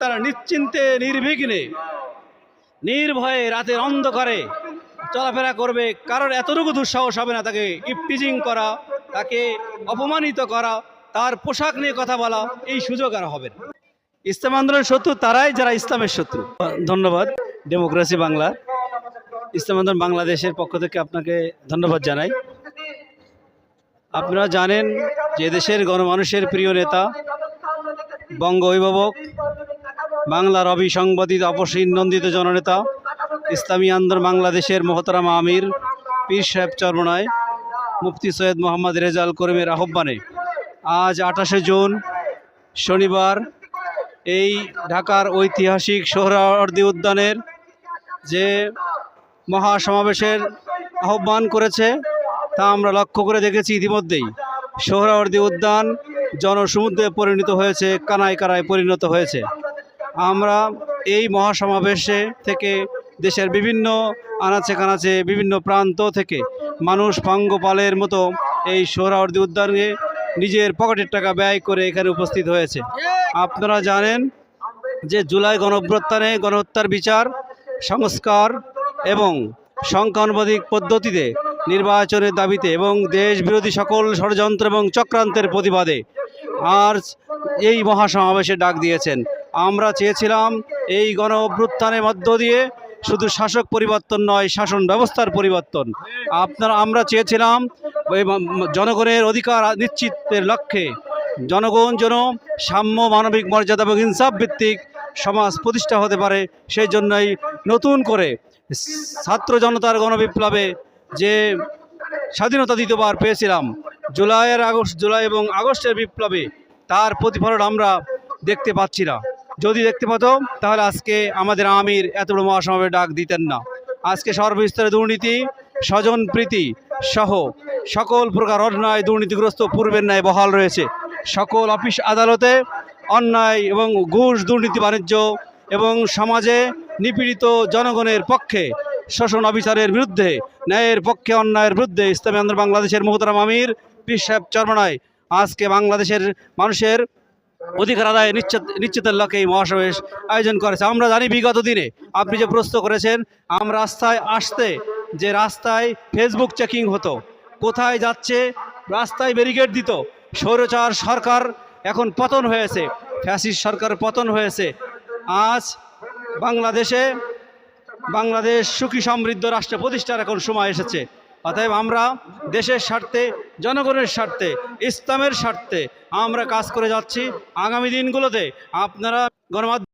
তারা নিশ্চিন্তে, নির্বিঘ্নে, নির্ভয়ে রাতের অন্ধকারে চলাফেরা করবে। কারোর এতটুকু দুঃসাহস হবে না তাকে ইপটিজিং করা, তাকে অপমানিত করা, তার পোশাক নিয়ে কথা বলা, এই সুযোগ আর হবে না। ইসলাম আন্দোলনের শত্রু তারাই, যারা ইসলামের শত্রু। ধন্যবাদ ডেমোক্রেসি বাংলা ইসলাম আন্দোলন বাংলাদেশের পক্ষ থেকে আপনাকে ধন্যবাদ জানাই। আপনারা জানেন যে দেশের গণমানুষের প্রিয় নেতা, বঙ্গ অভিভাবক বাংলার অবিসংবাদিত অপসীন নন্দিত জননেতা, ইসলামী আন্দোলন বাংলাদেশের মহতারাম আমির, পীর সাহেব চরমনায়, মুফতি সৈয়দ মোহাম্মদ রেজাল করিমের আহ্বানে আজ আঠাশে জুন শনিবার এই ঢাকার ঐতিহাসিক সোহরাওয়ার্দী উদ্যানের যে মহাসমাবেশের আহ্বান করেছে, তা আমরা লক্ষ্য করে দেখেছি ইতিমধ্যেই। সোহরাওয়ার্দী উদ্যান জনসমুদ্রে পরিণত হয়েছে, কানায় কানায় পরিণত হয়েছে। আমরা এই মহাসমাবেশে থেকে দেশের বিভিন্ন আনাচে কানাচে বিভিন্ন প্রান্ত থেকে মানুষ পাঙ্গপালের মতো এই সোহরাওয়ার্দী উদ্যানে নিজের পকেটের টাকা ব্যয় করে এখানে উপস্থিত হয়েছে। আপনারা জানেন যে জুলাই গণঅভ্যুত্থানে গণহত্যার বিচার, সংস্কার এবং সংখ্যানুপাতিক পদ্ধতিতে নির্বাচনের দাবিতে এবং দেশ বিরোধী সকল ষড়যন্ত্র এবং চক্রান্তের প্রতিবাদে আর এই মহাসমাবেশে ডাক দিয়েছেন। আমরা চেয়েছিলাম এই গণ অভ্যুত্থানের মধ্য দিয়ে শুধু শাসক পরিবর্তন নয়, শাসন ব্যবস্থার পরিবর্তন। আপনারা, আমরা চেয়েছিলাম জনগণের অধিকার নিশ্চিতের লক্ষ্যে জনগণ যেন সাম্য মানবিক মর্যাদা এবং ইনসাফ ভিত্তিক সমাজ প্রতিষ্ঠা হতে পারে, সেই জন্যই নতুন করে ছাত্র জনতার গণবিপ্লবে যে স্বাধীনতা দ্বিতীয়বার পেয়েছিলাম, জুলাইয়ের আগস্ট, জুলাই এবং আগস্টের বিপ্লবে তার প্রতিফলন আমরা দেখতে পাচ্ছি না। যদি দেখতে পেতাম তাহলে আজকে আমাদের আমির এত বড় মহাসমাবেশ ডাক দিতেন না। আজকে সর্বস্তরে দুর্নীতি, স্বজন প্রীতি সহ সকল প্রকার অন্যায় দুর্নীতিগ্রস্ত পূর্বের ন্যায় বহাল রয়েছে। সকল অফিস আদালতে অন্যায় এবং ঘুষ, দুর্নীতি বাণিজ্য এবং সমাজে নিপীড়িত জনগণের পক্ষে শোষণ অফিসারের বিরুদ্ধে, ন্যায়ের পক্ষে অন্যায়ের বিরুদ্ধে ইসলামী আন্দোলন বাংলাদেশের মোহতারাম আমির, পীর সাহেব চরমনায়। আজকে বাংলাদেশের মানুষের অধিকার আদায় নিশ্চিত, নিশ্চিতের লক্ষ্যে এই মহাসমাবেশ আয়োজন করেছে। আমরা জানি বিগত দিনে আপনি যে প্রশ্ন করেছেন, আমরা রাস্তায় আসতে যে রাস্তায় ফেসবুক চেকিং হতো, কোথায় যাচ্ছে, রাস্তায় ব্যারিকেড দিত, স্বৈরচার সরকার এখন পতন হয়েছে ফ্যাসিস সরকার পতন হয়েছে। আজ বাংলাদেশে, বাংলাদেশ সুখী সমৃদ্ধ রাষ্ট্র প্রতিষ্ঠার এখন সময় এসেছে। অতএব আমরা দেশের স্বার্থে, জনগণের স্বার্থে, ইসলামের স্বার্থে আমরা কাজ করে যাচ্ছি। আগামী দিনগুলোতে আপনারা গণমাধ্যম